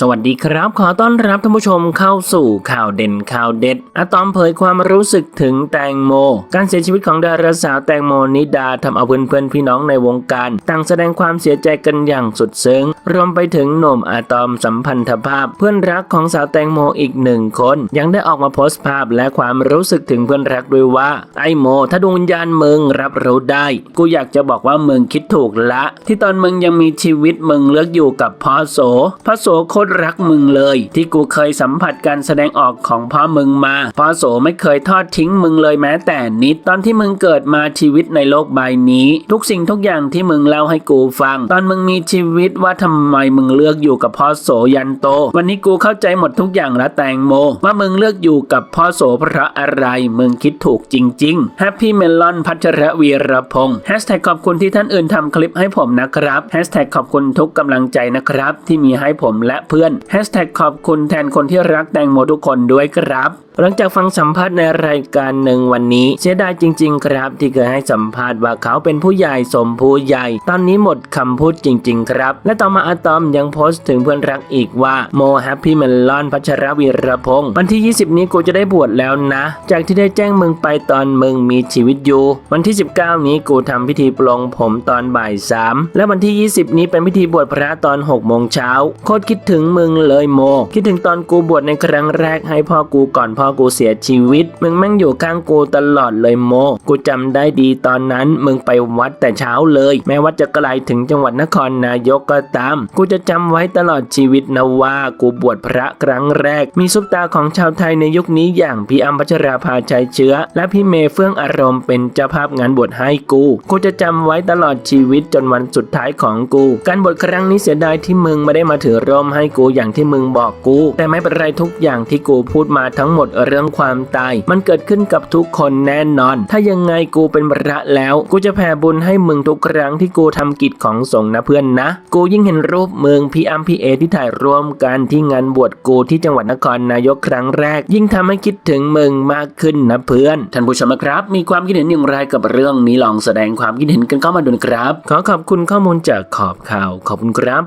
สวัสดีครับ ขอต้อนรับท่านผู้ชมเข้าสู่ข่าวเด่นข่าวเด็ดอะตอมเผยความรู้สึกถึงแตงโม การเสียชีวิตของดาราสาวแตงโมนิดาทำเอาเพื่อนๆพี่น้องในวงการ ต่างแสดงความเสียใจกันอย่างสุดซึ้ง รวมไปถึงหนุ่มอะตอมสัมพันธภาพ เพื่อนรักของสาวแตงโมอีกหนึ่งคน ยังได้ออกมาโพสต์ภาพและความรู้สึกถึงเพื่อนรักด้วยว่า ไอโม ถ้าดวงวิญญาณมึงรับรู้ได้ กูอยากจะบอกว่ามึงคิดถูกละ ที่ตอนมึงยังมีชีวิตมึงเลือกอยู่กับพ่อโสพ่อโสโคตรรักมึงเลย ที่กูเคยสัมผัสการแสดงออกของพ่อมึงมาพ่อโสไม่เคยทอดทิ้งมึงเลยแม้แต่นิด ตอนที่มึงเกิดมาชีวิตในโลกใบนี้ ทุกสิ่งทุกอย่างที่มึงเล่าให้กูฟัง ตอนมึงมีชีวิตว่าทำไมมึงเลือกอยู่กับพ่อโสยันโต วันนี้กูเข้าใจหมดทุกอย่างละแตงโม ว่ามึงเลือกอยู่กับพ่อโสเพราะอะไรมึงคิดถูกจริงๆ Happy Melon พัชระวีรพงศ์แฮชแท็กขอบคุณที่ท่านอื่นทำคลิปให้ผมนะครับแฮชแท็กขอบคุณทุกกำลังใจนะครับ ที่มีให้ผมและเพื่อนแฮชแท็กขอบคุณแทนคนที่รักแตงโมทุกคนด้วยครับ หลังจากฟังสัมภาษณ์ในรายการหนึ่งวันนี้ เสียดายจริง ๆ ครับ ที่เคยให้สัมภาษณ์ว่าเขาเป็นผู้ใหญ่สมผู้ใหญ่ ตอนนี้หมดคำพูดจริง ๆ ครับ และต่อมาอะตอมยังโพสต์ถึงเพื่อนรักอีกว่าโมแฮปปี้เมลอนพัชรวีรพงศ์วันที่ 20 นี้กูจะได้บวชแล้วนะ จากที่ได้แจ้งมึงไปตอนมึงมีชีวิตอยู่ วันที่ 19 นี้กูทำพิธีปลงผมตอนบ่ายสามและวันที่ 20 นี้เป็นพิธีบวชพระตอน6โมงเช้าโคตรคิดถึงมึงเลยโม คิดถึงตอนกูบวชในครั้งแรกให้พ่อกูก่อนพ่อกูเสียชีวิต มึงแม่งอยู่ข้างกูตลอดเลยโม กูจำได้ดีตอนนั้นมึงไปวัดแต่เช้าเลย แม้ว่าจะไกลถึงจังหวัดนครนายกก็ตาม กูจะจำไว้ตลอดชีวิตนะว่ากูบวชพระครั้งแรก มีซุปตาของชาวไทยในยุคนี้อย่างพี่อัมพัชราภาชัยเชื้อ และพี่เมย์เฟื่องอารมณ์เป็นเจ้าภาพงานบวชให้กู กูจะจำไว้ตลอดชีวิตจนวันสุดท้ายของกู การบวชครั้งนี้เสียดายที่มึงไม่ได้มาถือร่มให้กูอย่างที่มึงบอกกู แต่ไม่เป็นไรทุกอย่างที่กูพูดมาทั้งหมดเรื่องความตาย มันเกิดขึ้นกับทุกคนแน่นอน ถ้ายังไงกูเป็นพระแล้ว กูจะแผ่บุญให้มึงทุกครั้งที่กูทำกิจของสงฆ์นะเพื่อนนะ กูยิ่งเห็นรูปมึงพี่อัมพี่เอที่ถ่ายร่วมกันที่งานบวชกูที่จังหวัดนครนายกครั้งแรก ยิ่งทำให้คิดถึงมึงมากขึ้นนะเพื่อน ท่านผู้ชมครับ มีความคิดเห็นอย่างไรกับเรื่องนี้ลองแสดงความคิดเห็นกันเข้ามาดูนะครับ ขอขอบคุณข้อมูลจากขอบข่าวขอบคุณครับ